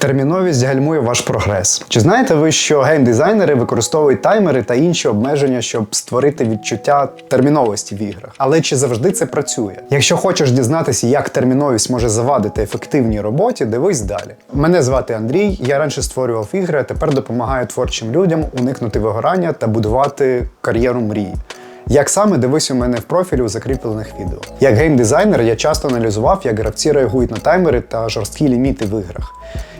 Терміновість гальмує ваш прогрес. Чи знаєте ви, що геймдизайнери використовують таймери та інші обмеження, щоб створити відчуття терміновості в іграх? Але чи завжди це працює? Якщо хочеш дізнатися, як терміновість може завадити ефективній роботі, дивись далі. Мене звати Андрій. Я раніше створював ігри, а тепер допомагаю творчим людям уникнути вигорання та будувати кар'єру мрії. Як саме дивись у мене в профілі у закріплених відео. Як геймдизайнер я часто аналізував, як гравці реагують на таймери та жорсткі ліміти в іграх.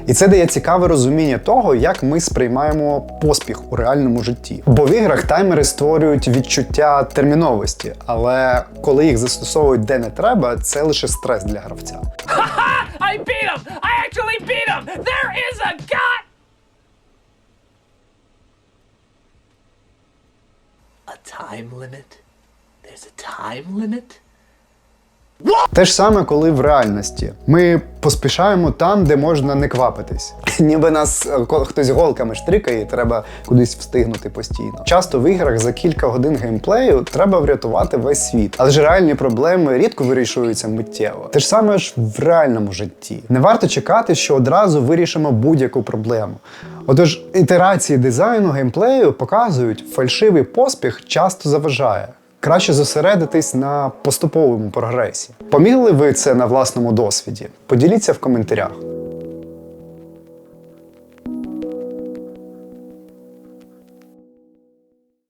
І це дає цікаве розуміння того, як ми сприймаємо поспіх у реальному житті. Бо в іграх таймери створюють відчуття терміновості, але коли їх застосовують де не треба, це лише стрес для гравця. I beat him! I actually beat him! There is a time limit? There's a time limit? Те ж саме, коли в реальності ми поспішаємо там, де можна не квапитись. Ніби нас е, хтось голками штрикає, і треба кудись встигнути постійно. Часто в іграх за кілька годин геймплею треба врятувати весь світ, але ж реальні проблеми рідко вирішуються миттєво. Те ж саме ж в реальному житті. Не варто чекати, що одразу вирішимо будь-яку проблему. Отож, ітерації дизайну геймплею показують, фальшивий поспіх часто заважає. Краще зосередитись на поступовому прогресі. Помігли ви це на власному досвіді? Поділіться в коментарях.